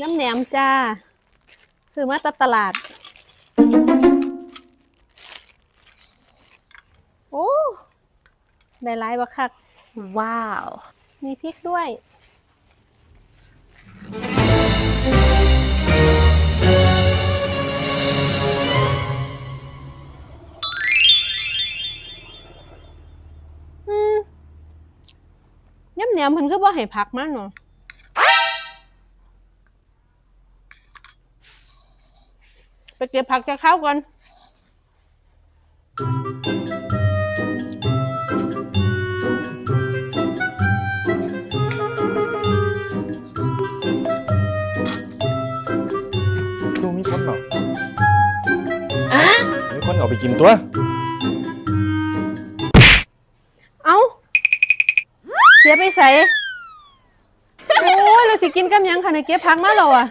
น้ำแหนมจ้า ซื้อมาจากตลาด โอ้ ได้หลายบักคัก ว้าว มีพริกด้วยอืมยำแหนมเพิ่นคือบ่ให้ผักมาเนาะ ไปเก็บผักจะเข้าวก่อนดูมีคนเหรอมีคนเอาไปกินตัว เอ้า เสียไปใส่โอ้ยเราสิกินกับหยังค่ะในเก็บผักมาแล้วอะ